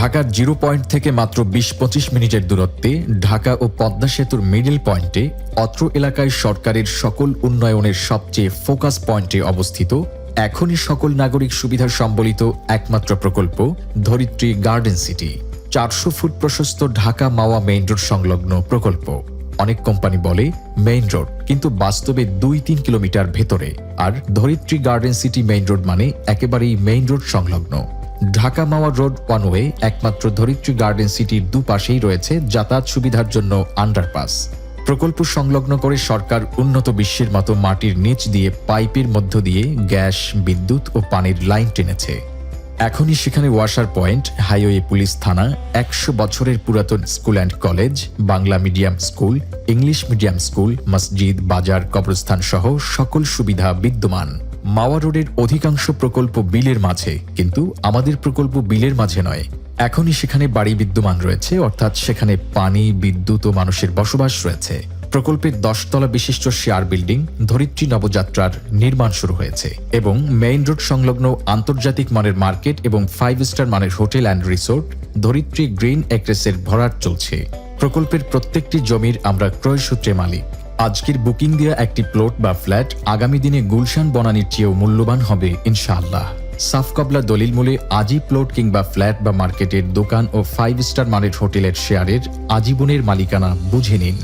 ঢাকার zero point থেকে মাত্র বিশ পঁচিশ মিনিটের দূরত্বে ঢাকা ও পদ্মা সেতুর মিডল পয়েন্টে অত্র এলাকায় সরকারের সকল উন্নয়নের সবচেয়ে ফোকাস পয়েন্টে অবস্থিত এখনই সকল নাগরিক সুবিধা সম্বলিত একমাত্র প্রকল্প ধরিত্রী গার্ডেন সিটি। চারশো ফুট প্রশস্ত ঢাকা মাওয়া মেইন রোড সংলগ্ন প্রকল্প। অনেক কোম্পানি বলে মেইন রোড, কিন্তু বাস্তবে দুই তিন কিলোমিটার ভেতরে। আর ধরিত্রী গার্ডেন সিটি মেইন রোড মানে একেবারেই মেইন রোড সংলগ্ন। ঢাকা মাওয়া রোড ওয়ানওয়ে, একমাত্র ধরিত্রী গার্ডেন সিটির দুপাশেই রয়েছে যাতায়াত সুবিধার জন্য আন্ডারপাস। প্রকল্প সংলগ্ন করে সরকার উন্নত বিশ্বের মতো মাটির নিচ দিয়ে পাইপের মধ্য দিয়ে গ্যাস, বিদ্যুৎ ও পানির লাইন টেনেছে। এখনই সেখানে ওয়াসার পয়েন্ট, হাইওয়ে পুলিশ থানা, একশো বছরের পুরাতন school and college, Bangla medium school, English medium school, মসজিদ, বাজার, কবরস্থান সহ সকল সুবিধা বিদ্যমান। মাওয়া রোডের অধিকাংশ প্রকল্প বিলের মাঝে, কিন্তু আমাদের প্রকল্প বিলের মাঝে নয়। এখনই সেখানে বাড়ি বিদ্যমান রয়েছে, অর্থাৎ সেখানে পানি, বিদ্যুৎ ও মানুষের বসবাস রয়েছে। প্রকল্পের দশতলা বিশিষ্ট শেয়ার বিল্ডিং, ধরিত্রী নবযাত্রার নির্মাণ শুরু হয়েছে এবং মেইন রোড সংলগ্ন আন্তর্জাতিক মানের মার্কেট এবং ফাইভ স্টার মানের hotel and resort, Dharitri green এক্রেসের ভরাট চলছে। প্রকল্পের প্রত্যেকটি জমির আমরা ক্রয় সূত্রে মালিক। আজকের বুকিং দেওয়া একটি প্লট বা ফ্ল্যাট আগামী দিনে গুলশান বনানির চেয়েও মূল্যবান হবে, ইনশাআল্লাহ। সাফকবলা দলিল মূলে আজই প্লট কিংবা ফ্ল্যাট বা মার্কেটের দোকান ও ফাইভ স্টার মানের হোটেলের শেয়ারের আজীবনের মালিকানা বুঝে নিন।